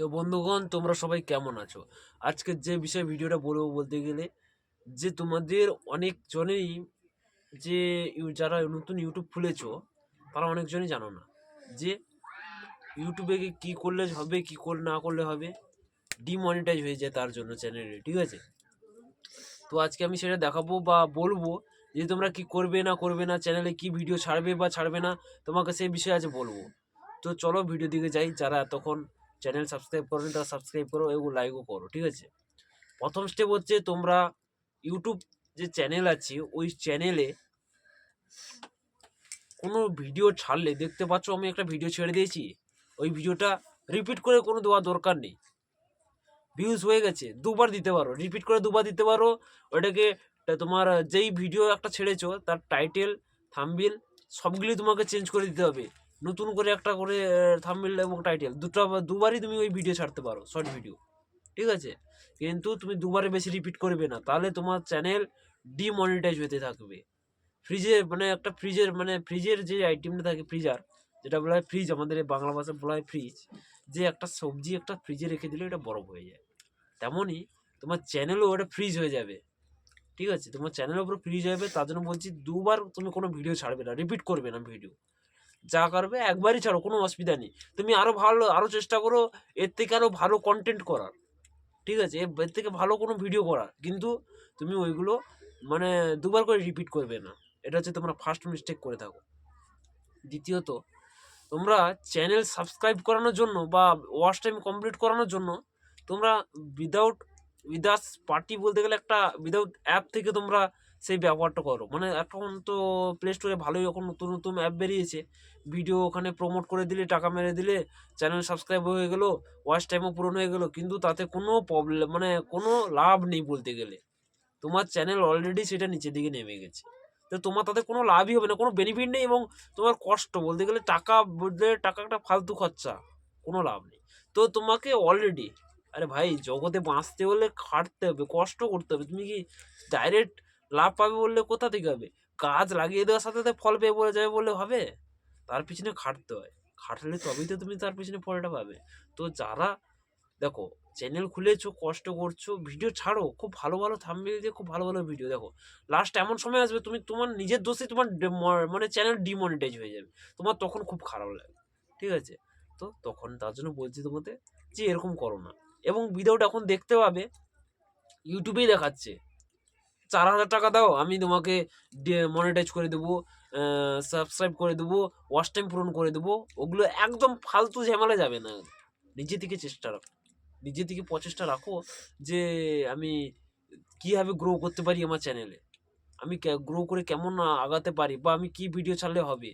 তো বন্ধুগণ, তোমরা সবাই কেমন আছো? আজকে যে বিষয়ে ভিডিওটা বলব বলতে গেলে, যে তোমাদের অনেকজনেই যে যারা নতুন ইউটিউব খুলেছ, তারা অনেকজনই জানো না যে ইউটিউবে কী করলে হবে, কী করলে না করলে হবে ডিমনিটাইজ হয়ে যায় তার জন্য চ্যানেলে ঠিক আছে? তো আজকে আমি সেটা দেখাবো বা বলব যে তোমরা কি করবে, না করবে না চ্যানেলে কি ভিডিও ছাড়বে বা ছাড়বে না, তোমাকে সেই বিষয়ে আজ বলব। তো চলো ভিডিও দিকে যাই, যারা এতক্ষণ চ্যানেল সাবস্ক্রাইব করো তারা সাবস্ক্রাইব করো, এবং লাইকও করো, ঠিক আছে? প্রথম স্টেপ হচ্ছে তোমরা ইউটিউব যে চ্যানেল আছে, ওই চ্যানেলে কোনো ভিডিও ছাড়লে, দেখতে পাচ্ছ আমি একটা ভিডিও ছেড়ে দিয়েছি, ওই ভিডিওটা রিপিট করে কোনো দেওয়ার দরকার নেই। ভিউজ হয়ে গেছে, দুবার দিতে পারো রিপিট করে দুবার দিতে পারো, ওটাকে তোমার যেই ভিডিও একটা ছেড়েছো, তার টাইটেল থাম্বিল সবগুলি তোমাকে চেঞ্জ করে দিতে হবে। নতুন করে একটা করে থাম্বিল এবং টাইটেল দুটো দুবারই তুমি ওই ভিডিও ছাড়তে পারো শর্ট ভিডিও ঠিক আছে? কিন্তু তুমি দুবারে বেশি রিপিট করবে না, তাহলে তোমার চ্যানেল ডিমনিটাইজ হতে থাকবে। ফ্রিজে মানে একটা ফ্রিজের মানে ফ্রিজের যে আইটেমটা থাকে ফ্রিজার যেটা বলা হয় ফ্রিজ আমাদের বাংলা ভাষায় বলা হয় ফ্রিজ যে একটা সবজি একটা ফ্রিজে রেখে দিলে এটা বরফ হয়ে যায়। তেমনই তোমার চ্যানেলও ওটা ফ্রিজ হয়ে যাবে, ঠিক আছে? তোমার চ্যানেলের উপর ফ্রিজ হয়ে যাবে, তার জন্য বলছি দুবার তুমি কোনো ভিডিও ছাড়বে না রিপিট করবে না ভিডিও যা করবে একবারই ছাড়ো, কোনো অসুবিধা নেই। তুমি আরও ভালো আরও চেষ্টা করো, এর থেকে আরও ভালো কন্টেন্ট করার। ঠিক আছে? এর থেকে ভালো কোনো ভিডিও করার। কিন্তু তুমি ওইগুলো মানে দুবার করে রিপিট করবে না। এটা হচ্ছে তোমরা ফার্স্ট মিস্টেক করে থাকো। দ্বিতীয়ত, তোমরা চ্যানেল সাবস্ক্রাইব করানোর জন্য বা ওয়াচ টাইম কমপ্লিট করানোর জন্য তোমরা উইদাউট উইদাউট পার্টি বলতে গেলে একটা উইদাউট অ্যাপ থেকে তোমরা সেই ব্যবহারটা করো। মানে এখন তো প্লে স্টোরে ভালোই এখন নতুন নতুন অ্যাপ বেরিয়েছে। ভিডিও ওখানে প্রমোট করে দিলে, টাকা মেরে দিলে চ্যানেল সাবস্ক্রাইব হয়ে গেলো ওয়াচ টাইমও পূরণ হয়ে গেলো, কিন্তু তাতে কোনো প্রবলেম মানে কোনো লাভ নেই বলতে গেলে। তোমার চ্যানেল অলরেডি সেটা নিচের দিকে নেমে গেছে। তো তোমার তাতে কোনো লাভই হবে না, কোনো বেনিফিট নেই এবং তোমার কষ্ট, বলতে গেলে টাকা বলতে টাকা একটা ফালতু খরচা, কোনো লাভ নেই। তো তোমাকে অলরেডি আরে ভাই, জগতে বাঁচতে হলে খাটতে হবে, কষ্ট করতে হবে। তুমি কি ডাইরেক্ট লাভ পাবে বললে কোথা থেকে হবে? গাছ লাগিয়ে দেওয়ার সাথে সাথে ফল পেয়ে বলে যাবে বলে হবে? তার পিছনে খাটতে হয়। খাটলে তবেই তো তুমি তার পিছনে ফলটা পাবে। তো যারা, দেখো চ্যানেল খুলেছো, কষ্ট করছ ভিডিও ছাড়ো, খুব ভালো ভালো থাম্বনেল দিয়ে খুব ভালো ভালো ভিডিও দেখো। লাস্ট এমন সময় আসবে, তুমি, তোমার নিজের দোষে তোমার মানে চ্যানেল ডিমনিটাইজ হয়ে যাবে। তোমার তখন খুব খারাপ লাগবে ঠিক আছে? তো তখন তার জন্য বলছি তোমাদের যে এরকম করো না। এবং ভিডিওটা এখন দেখতে পাবে ইউটিউবেই দেখাচ্ছে। চার হাজার টাকা দাও, আমি তোমাকে মনিটাইজ করে দেবো সাবস্ক্রাইব করে দেবো ওয়াচ টাইম পূরণ করে দেবো, ওগুলো একদম ফালতু ঝামেলা যাবে না। নিজে থেকে চেষ্টা রাখো। নিজে থেকে প্রচেষ্টা রাখো যে আমি কীভাবে গ্রো করতে পারি আমার চ্যানেলে আমি গ্রো করে কেমন আগাতে পারি বা আমি কি ভিডিও ছাড়লে হবে,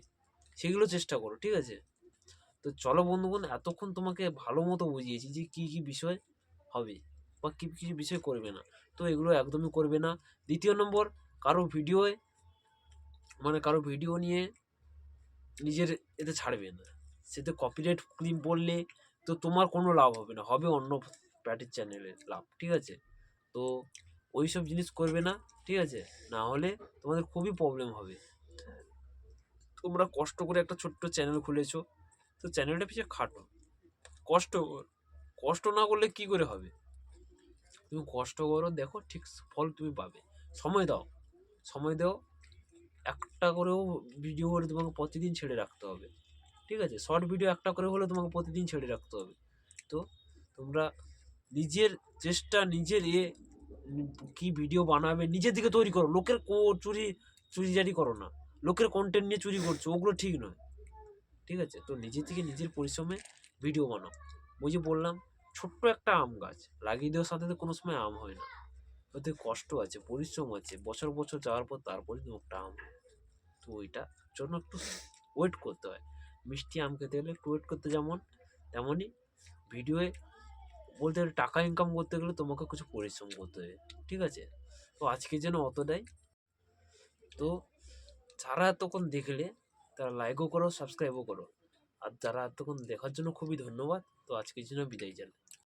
সেগুলো চেষ্টা করো, ঠিক আছে? তো চলো বন্ধুগণ, এতক্ষণ তোমাকে ভালো মতো বুঝিয়েছি যে কী কী বিষয় হবে। বা কী কিছু বিষয় করবে না। তো এগুলো একদমই করবে না। দ্বিতীয় নম্বর, কারও ভিডিওয় মানে কারও ভিডিও নিয়ে নিজের এতে ছাড়বে না। সেতে কপিরাইট ক্লিপ বললে তো তোমার কোনো লাভ হবে না, হবে অন্য প্যাটের চ্যানেলের লাভ, ঠিক আছে? তো ওই সব জিনিস করবে না, ঠিক আছে? না হলে তোমাদের খুবই প্রবলেম হবে। তোমরা কষ্ট করে একটা ছোট্ট চ্যানেল খুলেছো, তো চ্যানেলটা পিছিয়ে খাটো। কষ্ট কষ্ট না করলে কি করে হবে? তুমি কষ্ট করো, দেখো ঠিক ফল তুমি পাবে। সময় দাও সময় দাও। একটা করেও ভিডিও হলে তোমাকে প্রতিদিন ছেড়ে রাখতে হবে। ঠিক আছে? শর্ট ভিডিও একটা করে হলে তোমাকে প্রতিদিন ছেড়ে রাখতে হবে। তো তোমরা নিজের চেষ্টা, নিজের এ, কি ভিডিও বানাবে, নিজের দিকে তৈরি করো। লোকের কো চুরি চুরি জারি করো না। লোকের কন্টেন্ট নিয়ে চুরি করছ, ওগুলো ঠিক নয়। ঠিক আছে? তো নিজে থেকে নিজের পরিশ্রমে ভিডিও বানাও। ওই যে বললাম ছোট্ট একটা আম গাছ। লাগিয়ে দেওয়ার সাথে কোনো সময় আম হয় না। ওতে কষ্ট আছে, পরিশ্রম আছে। বছর বছর যাওয়ার পর তারপরে একটা আম। তো ওইটার জন্য একটু ওয়েট করতে হয়। মিষ্টি আম খেতে গেলে একটু ওয়েট করতে যেমন, তেমনই ভিডিওয়ে বলতে গেলে টাকা ইনকাম করতে গেলে তোমাকে কিছু পরিশ্রম করতে হবে ঠিক আছে? তো আজকের জন্য অতটাই। তো যারা এতক্ষণ দেখলে, তারা লাইকও করো সাবস্ক্রাইবও করো। আর যারা এতক্ষণ দেখার জন্য খুবই ধন্যবাদ। তো আজকের জন্য বিদায় জানাই।